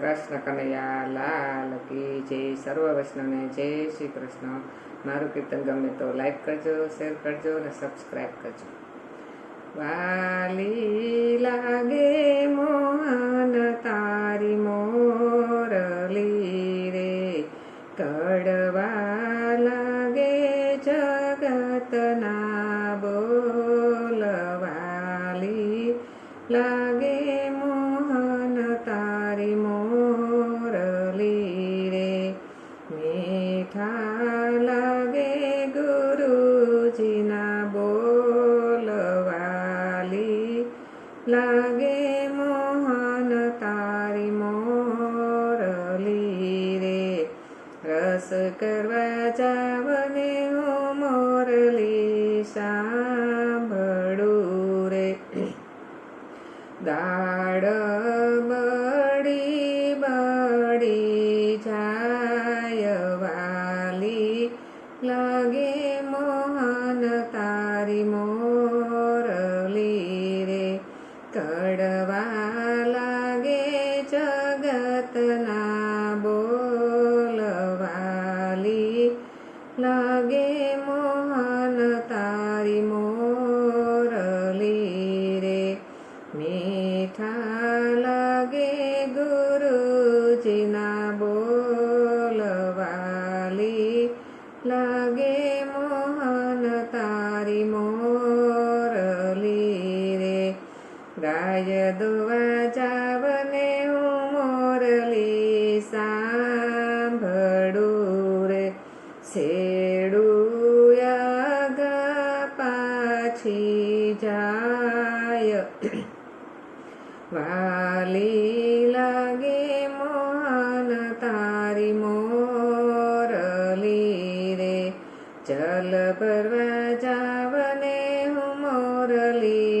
કૃષ્ણ કનૈયા લાલ કી જય સર્વ વૈષ્ણવને જય શ્રી કૃષ્ણ. મારું કીર્તન ગમે તો લાઈક કરજો શેર કરજો અને સબસ્ક્રાઈબ કરજો. વાલી લાગે મોહન, તારી મોરલી રે. કડવા લાગે જગતના લાગે મોહન તારી મોરલી રે રસ કરવા જાવને હું મોરલી સાંભળું રે દાડ બડી બળી જાય વાલી લાગે મોહન તારી મોરલી લાગે ગુરુજીના બોલવાલી. લાગે મોહન તારી મોરલી રે. ગાય દુવા વાલી લાગે મોહન તારી મોરલી રે જલ પર્વ જાવને હું મોરલી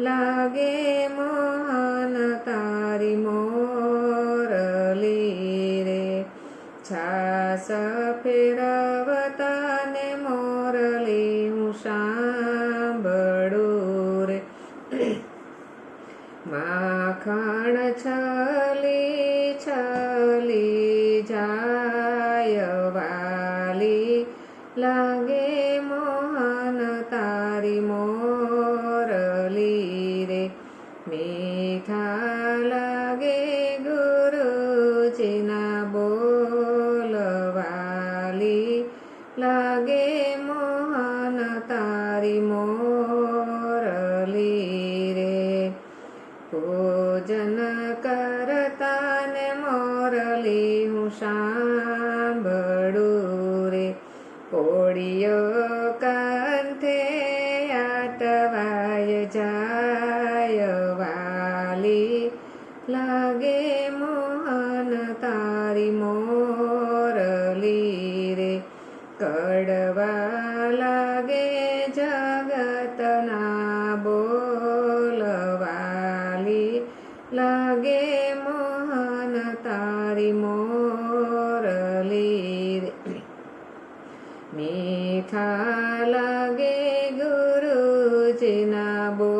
લાગે મોહન લાગે મોહન તારી મોરલી રે. પૂજન કરતા ને મોરલી હું સાંભળું રે. કોળીઓ કંઠે આટવાય જાય કડવા લાગે જગતના બોલવાલી. લાગે મોહન તારી મોરલી. રે મીઠા લાગે ગુરુજીના બોલવાલી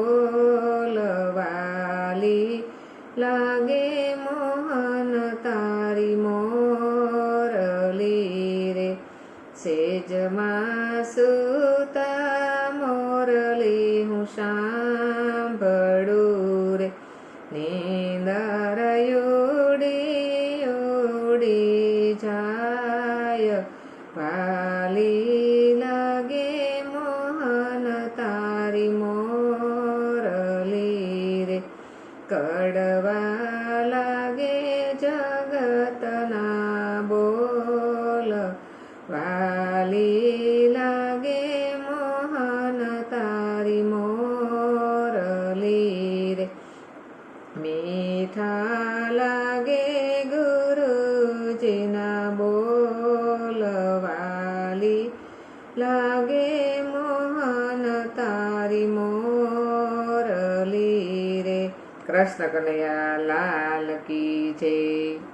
સેજમાં સુતા મોરલી હું સાંભળું રે નીંદર ઉડી ઉડી જાય વાલી લાગે મોહન તારી મોરલી રે કડવા લાગે જગતના બોલ વાલી મીઠા લાગે ગુરુજીના બોલવાલી. લાગે મોહન તારી મોરલી રે. કૃષ્ણ કનૈયા લાલ કી જય.